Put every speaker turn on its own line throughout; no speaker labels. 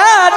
God.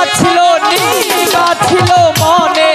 নিবা ছিল নিবা ছিল মনে